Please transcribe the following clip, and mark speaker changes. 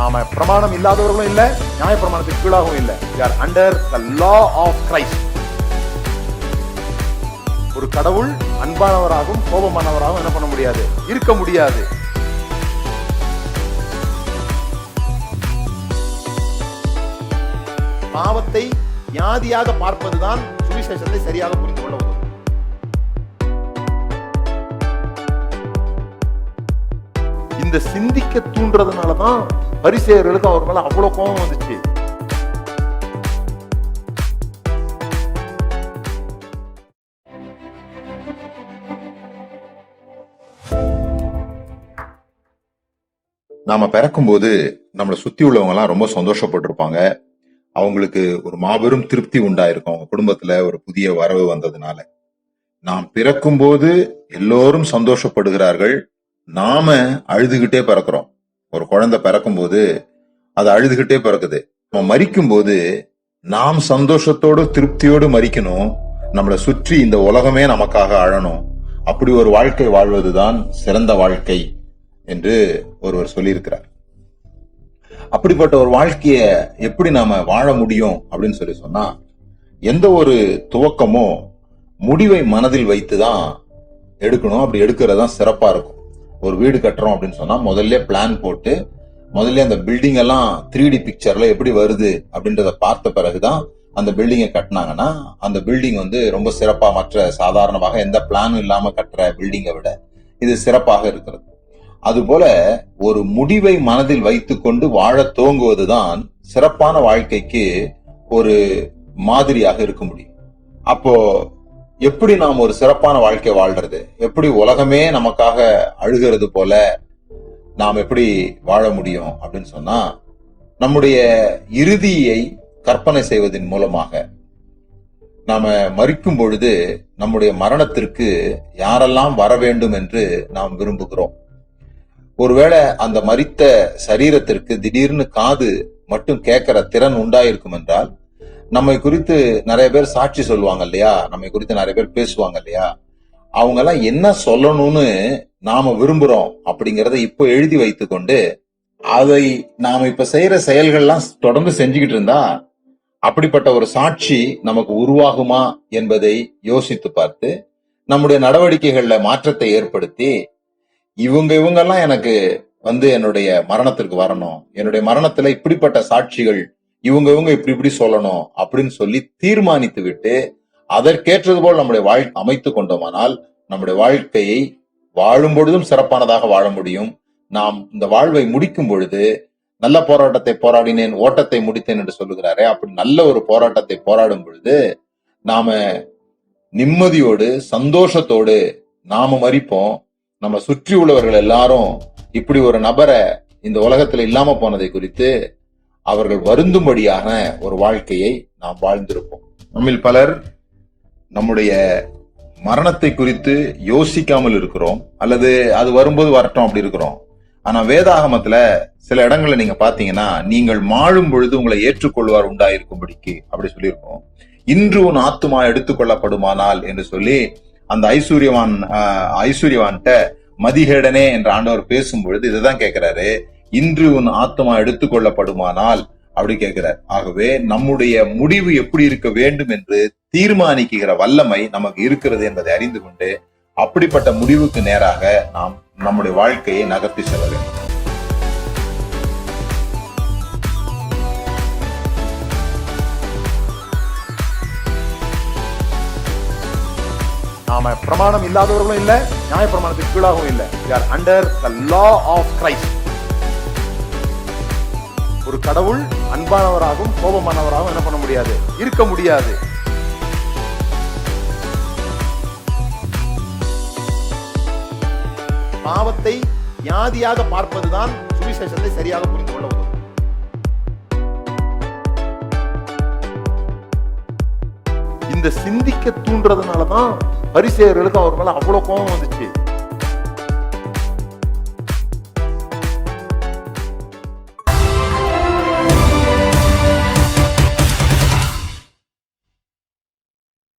Speaker 1: நாம பிரமாணம் இல்லாதவர்களும் இல்ல நியாய பிரமாணத்துக்கு கீழாகவும் இல்ல or under the law of Christ ஒரு கடவுள் அன்பானவராகவும் கோபமானவராகவும் என்ன பண்ண முடியாது இருக்க முடியாது பாவத்தை வியாதியாக பார்ப்பதுதான் சுவிசேஷத்தை சரியாக புரிந்து இந்த சிந்திக்க தூண்டுறதுனால தான் பரிசெயர்களுக்கு அவர் மேலே அவ்வளோ கோபம் வந்துச்சு நாம பிறக்கும்போது நம்மளை சுத்தி உள்ளவங்க எல்லாம் ரொம்ப சந்தோஷப்பட்டிருப்பாங்க அவங்களுக்கு ஒரு மாபெரும் திருப்தி உண்டாயிருக்கும் அவங்க குடும்பத்துல ஒரு புதிய வரவு வந்ததுனால நாம் பிறக்கும்போது எல்லோரும் சந்தோஷப்படுகிறார்கள் நாம அழுதுகிட்டே பறக்கிறோம் ஒரு குழந்தை பிறக்கும் போது அது அழுதுகிட்டே பிறக்குது நம்ம மறிக்கும் போது நாம் சந்தோஷத்தோடு திருப்தியோடு மறிக்கணும் நம்மளை சுற்றி இந்த உலகமே நமக்காக அழணும் அப்படி ஒரு வாழ்க்கை வாழ்வதுதான் சிறந்த வாழ்க்கை என்று ஒருவர் சொல்லியிருக்கிறார் அப்படிப்பட்ட ஒரு வாழ்க்கைய எப்படி நாம வாழ முடியும் அப்படின்னு சொல்லி சொன்னா எந்த ஒரு துவக்கமோ முடிவை மனதில் வைத்து தான் எடுக்கணும் அப்படி எடுக்கிறதா சிறப்பா இருக்கும் ஒரு வீடு கட்டுறோம் அப்படின்னு சொன்னா முதல்ல பிளான் போட்டு முதல்ல அந்த பில்டிங் எல்லாம் த்ரீ டி பிக்சர்ல எப்படி வருது அப்படின்றத பார்த்த பிறகுதான் அந்த பில்டிங்கை கட்டினாங்கன்னா அந்த பில்டிங் வந்து ரொம்ப சிறப்பாக மற்ற சாதாரணமாக எந்த பிளானும் இல்லாமல் கட்டுற பில்டிங்கை விட இது சிறப்பாக இருக்கிறது அதுபோல ஒரு முடிவை மனதில் வைத்துக்கொண்டு வாழ தான் சிறப்பான வாழ்க்கைக்கு ஒரு மாதிரியாக இருக்க முடியும் அப்போ எப்படி நாம் ஒரு சிறப்பான வாழ்க்கை வாழ்றது எப்படி உலகமே நமக்காக அழுகிறது போல நாம் எப்படி வாழ முடியும் அப்படின்னு சொன்னா நம்முடைய இறுதியை கற்பனை செய்வதன் மூலமாக நாம மறிக்கும் பொழுது நம்முடைய மரணத்திற்கு யாரெல்லாம் வர வேண்டும் என்று நாம் விரும்புகிறோம் ஒருவேளை அந்த மறித்த சரீரத்திற்கு திடீர்னு காது மட்டும் கேட்கிற திறன் உண்டாயிருக்கும் என்றால் நம்மை குறித்து நிறைய பேர் சாட்சி சொல்லுவாங்க இல்லையா நம்மை குறித்து நிறைய பேர் பேசுவாங்க இல்லையா அவங்க எல்லாம் என்ன சொல்லணும்னு நாம விரும்புறோம் அப்படிங்கறத இப்போ எழுதி வைத்துக்கொண்டு அதை நாம இப்ப செய்யற செயல்கள்லாம் தொடர்ந்து செஞ்சுக்கிட்டு இருந்தா அப்படிப்பட்ட ஒரு சாட்சி நமக்கு உருவாகுமா என்பதை யோசித்து பார்த்து நம்முடைய நடவடிக்கைகள்ல மாற்றத்தை ஏற்படுத்தி இவங்க இவங்கெல்லாம் எனக்கு வந்து என்னுடைய மரணத்திற்கு வரணும் என்னுடைய மரணத்துல இப்படிப்பட்ட சாட்சிகள் இவங்க இவங்க இப்படி இப்படி சொல்லணும் அப்படின்னு சொல்லி தீர்மானித்து விட்டு அதற்கேற்றது போல் நம்முடைய வாழ்க்கை அமைத்து கொண்டோமானால் நம்முடைய வாழ்க்கையை வாழும் பொழுதும் சிறப்பானதாக வாழ முடியும் நாம் இந்த வாழ்வை முடிக்கும் பொழுது நல்ல போராட்டத்தை போராடினேன் ஓட்டத்தை முடித்தேன் என்று சொல்லுகிறாரே அப்படி நல்ல ஒரு போராட்டத்தை போராடும் பொழுது நாம நிம்மதியோடு சந்தோஷத்தோடு நாம மறிப்போம் நம்ம சுற்றி உள்ளவர்கள் எல்லாரும் இப்படி ஒரு நபரை இந்த உலகத்துல இல்லாம போனதை குறித்து அவர்கள் வருந்தும்படியான ஒரு வாழ்க்கையை நாம் வாழ்ந்திருப்போம் நம்மில் பலர் நம்முடைய மரணத்தை குறித்து யோசிக்காமல் இருக்கிறோம் அல்லது அது வரும்போது வரட்டும் அப்படி இருக்கிறோம் ஆனா வேதாகமத்துல சில இடங்கள்ல நீங்க பாத்தீங்கன்னா நீங்கள் மாழும் பொழுது உங்களை ஏற்றுக்கொள்வார் உண்டாயிருக்கும்படிக்கு அப்படி சொல்லியிருக்கோம் இன்று உன் ஆத்துமா எடுத்துக்கொள்ளப்படுமானால் என்று சொல்லி அந்த ஐஸ்வர்யவான் ஐஸ்வர்யவான்கிட்ட மதிகேடனே என்ற ஆண்டவர் பேசும் பொழுது இதுதான் கேட்கிறாரு இன்று உன் ஆத்மா எடுத்துக்கொள்ளப்படுமானால் அப்படி கேட்கிறார் ஆகவே நம்முடைய முடிவு எப்படி இருக்க வேண்டும் என்று தீர்மானிக்கிற வல்லமை நமக்கு இருக்கிறது என்பதை அறிந்து கொண்டு அப்படிப்பட்ட முடிவுக்கு நேராக நாம் நம்முடைய வாழ்க்கையை நகர்த்தி செல்ல வேண்டும் நாம பிரமாணம் இல்லாதவர்களும் இல்லை நியாய பிரமாணத்துக்கு கீழாகவும் இல்லை under the law of Christ ஒரு கடவுள் அன்பானவராகவும் கோபமானவராகவும் என்ன பண்ண முடியாது இருக்க முடியாது பாவத்தை வியாதியாக பார்ப்பதுதான் சுவிசேஷத்தை சரியாக புரிந்து கொள்ள உதவும் இந்த சிந்திக்க தூண்டுறதுனாலதான் தான் பரிசேயர்களுக்கு அவர் மேல அவ்வளவு கோபம் வந்துச்சு